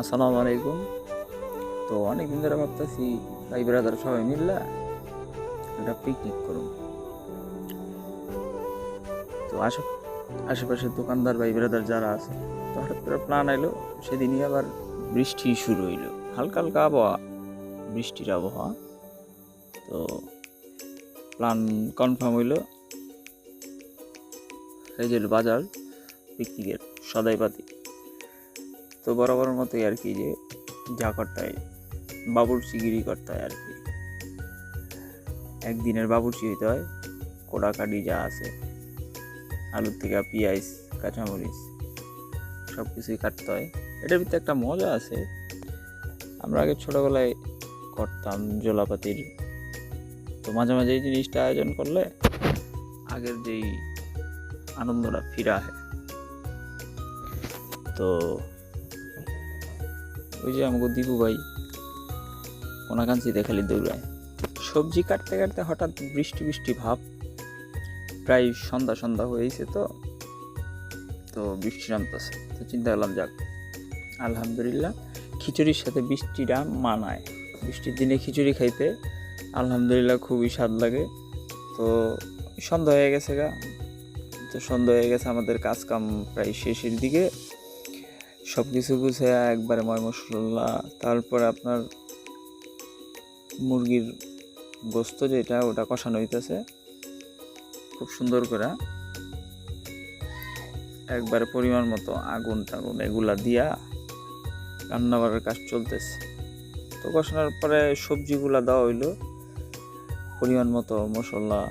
আসসালামু আলাইকুম। তো অনেক দিন ধরে ভাবতেছি, ভাই ব্রাদার সবাই মিললা একটা পিকনিক করুন। তো আশে, আশেপাশের দোকানদার ভাই ব্রাদার যারা আছে, তো হঠাৎ করে প্ল্যান এলো, সেদিনই আবার বৃষ্টি শুরু হইল। হালকা হালকা আবহাওয়া, বৃষ্টির আবহাওয়া। তো প্ল্যান কনফার্ম হইল। এই যে বাজার পিকনিকের সদাইপাতি তো বরাবর মতোই আর কি যে যা করতে হয়, বাবুরচিগিরি করতে হয় আর কি। একদিনের বাবুরচি হইতে হয় কোড়াকাটি যা আছে, আলুর থেকে পেঁয়াজ, কাঁচামরিচ সব কিছুই কাটতে হয়। এটার ভিতরে একটা মজা আছে, আমরা আগে ছোটোবেলায় করতাম জোলাপাতির। তো মাঝে মাঝে এই জিনিসটা আয়োজন করলে আগের যেই আনন্দটা ফিরা হয় তো ওই যে আমাকে দীপু ভাই কোনাকাঞ্চিতে খালি দৌড়ায়। সবজি কাটতে কাটতে হঠাৎ বৃষ্টি বৃষ্টি ভাব, প্রায় সন্ধ্যা সন্ধ্যা হয়েছে তো তো বৃষ্টি নামতেছে। তো চিন্তা করলাম যাক, আলহামদুলিল্লাহ খিচুড়ির সাথে বৃষ্টিটা মানায়। বৃষ্টির দিনে খিচুড়ি খাইতে আলহামদুলিল্লাহ খুবই স্বাদ লাগে। তো সন্ধ্যা হয়ে গেছে গা, তো সন্ধ্যা হয়ে গেছে আমাদের কাজ কাম প্রায় শেষের দিকে। সব কিছু গুছিয়ে একবারে ময় মশলা তারপরে আপনার মুরগির গোস্ত যেটা, ওটা কষানো হইতেছে। খুব সুন্দর করে। একবারে পরিমাণ মতো আগুন টাগুন এগুলা দিয়া রান্না বাড়ার কাজ চলতেছে। তো কষানোর পরে সবজিগুলা দেওয়া হইল। পরিমাণ মতো মশলা,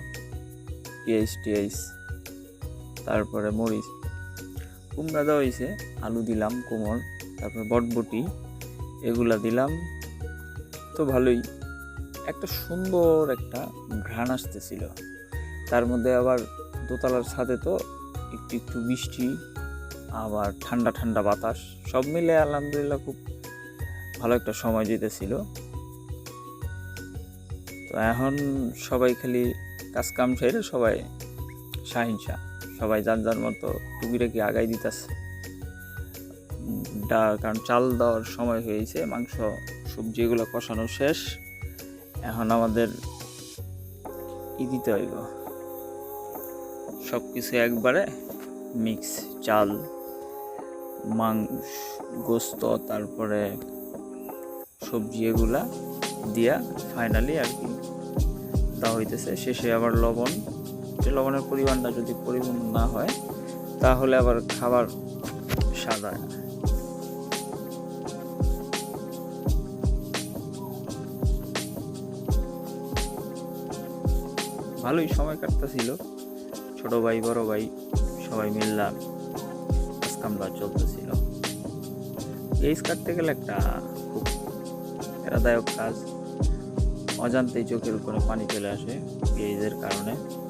পেঁয়াজ টিয়াজ তারপরে মরিচ। কুমড়া দেওয়া হয়েছে, আলু দিলাম কোমর তারপর বটবটি, এগুলা দিলাম। তো ভালোই, একটা সুন্দর একটা ঘ্রাণ আসতেছিল। তার মধ্যে আবার দোতলার ছাদে তো একটু একটু বৃষ্টি, আবার ঠান্ডা ঠান্ডা বাতাস, সব মিলে আলহামদুলিল্লাহ খুব ভালো একটা সময় যেতেছিল তো এখন সবাই খালি কাজ কাম ছেড়ে সবাই শাহিনশা সবাই যার যার মতো টুকিটাকি আগাই দিতেছে। ডা কারণ চাল দেওয়ার সময় হয়েছে, মাংস, সবজি এগুলো কষানো শেষ। এখন আমাদের ই দিতে হইব। সব কিছু একবারে মিক্স, চাল, মাংস, গোস্ত, তারপরে সবজি এগুলা দিয়া ফাইনালি আর কি দেওয়া হইতেছে। শেষে আবার লবণ যে লবণের পরিমাণটা যদি পরিমাণ না হয়, তাহলে আবার খাবার স্বাদ হয় না। ভালোই সময় কাটতেছিল। ছোট ভাই, বড় ভাই, সবাই মিললাম। কামটা চলতেছিল। পেজ কাটতে গেলে একটা খুব প্রেরণাদায়ক কাজ। অজান্তেই চোখের উপরে পানি চলে আসে। পেঁয়াজের কারণে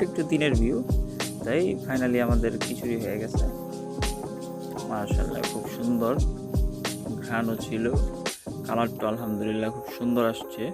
এটা একটু দিনের ভিউ তাই ফাইনালি আমাদের খিচুড়ি হয়ে গেছে। মার্শাল্লাহ খুব সুন্দর। ঘ্রাণও ছিল। কালারটা আলহামদুলিল্লাহ খুব সুন্দর আসছে।